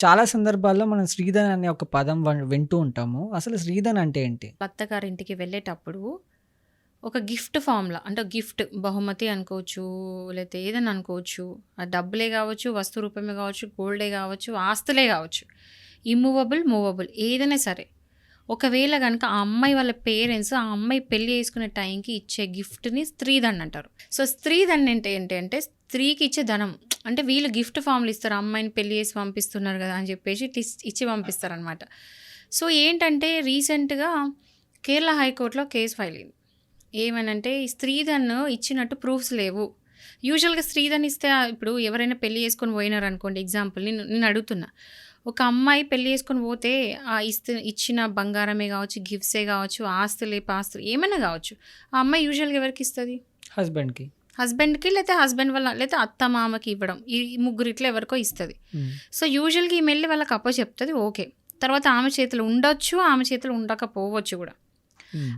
చాలా సందర్భాల్లో మనం శ్రీధన్ అనే ఒక పదం వ వింటూ ఉంటాము. అసలు శ్రీధన్ అంటే ఏంటి? అత్తగారింటికి వెళ్ళేటప్పుడు ఒక గిఫ్ట్ ఫార్మ్‌లా అంటే గిఫ్ట్ బహుమతి అనుకోవచ్చు, లేకపోతే ఏదైనా అనుకోవచ్చు. డబ్బులే కావచ్చు వస్తు రూపమే కావచ్చు గోల్డే కావచ్చు ఆస్తులే కావచ్చు ఇమ్మూవబుల్, మూవబుల్ ఏదైనా సరే. ఒకవేళ కనుక ఆ అమ్మాయి వాళ్ళ పేరెంట్స్ ఆ అమ్మాయి పెళ్ళి చేసుకునే టైంకి ఇచ్చే గిఫ్ట్‌ని స్త్రీధన్ అంటారు. సో, స్త్రీధన్ అంటే ఏంటి అంటే స్త్రీకి ఇచ్చే ధనం. అంటే వీళ్ళు గిఫ్ట్ ఫార్మ్‌లు ఇస్తారు. అమ్మాయిని పెళ్ళి చేసి పంపిస్తున్నారు కదా అని చెప్పేసి టిస్ ఇచ్చి పంపిస్తారనమాట. సో, ఏంటంటే రీసెంట్‌గా కేరళ హైకోర్టులో కేస్ ఫైల్ అయింది. ఏమనంటే ఈ స్త్రీధన్ ఇచ్చినట్టు ప్రూఫ్స్ లేవు. యూజువల్‌గా స్త్రీధన్ ఇస్తే ఇప్పుడు ఎవరైనా పెళ్ళి చేసుకొని పోయినారనుకోండి ఎగ్జాంపుల్ నేను నేను అడుగుతున్నా. ఒక అమ్మాయి పెళ్ళి చేసుకొని పోతే ఆ ఇస్త్ ఇచ్చిన బంగారమే కావచ్చు గిఫ్ట్సే కావచ్చు ఆస్తులే పాస్తులు ఏమైనా కావచ్చు ఆ అమ్మాయి యూజువల్‌గా ఎవరికి ఇస్తుంది హస్బెండ్‌కి. హస్బెండ్‌కి లేతే హస్బెండ్ వాళ్ళ లేతే అత్త, మామకి ఇవ్వడం. ఈ ముగ్గురిట్లో ఎవరికో ఇస్తది. సో, యూజువల్‌గా ఈమె వాళ్ళకి అప్పచెప్తది ఓకే. తర్వాత ఆమె చేతిలో ఉండొచ్చు, ఆమె చేతిలో ఉండకపోవచ్చు. హ్మ్.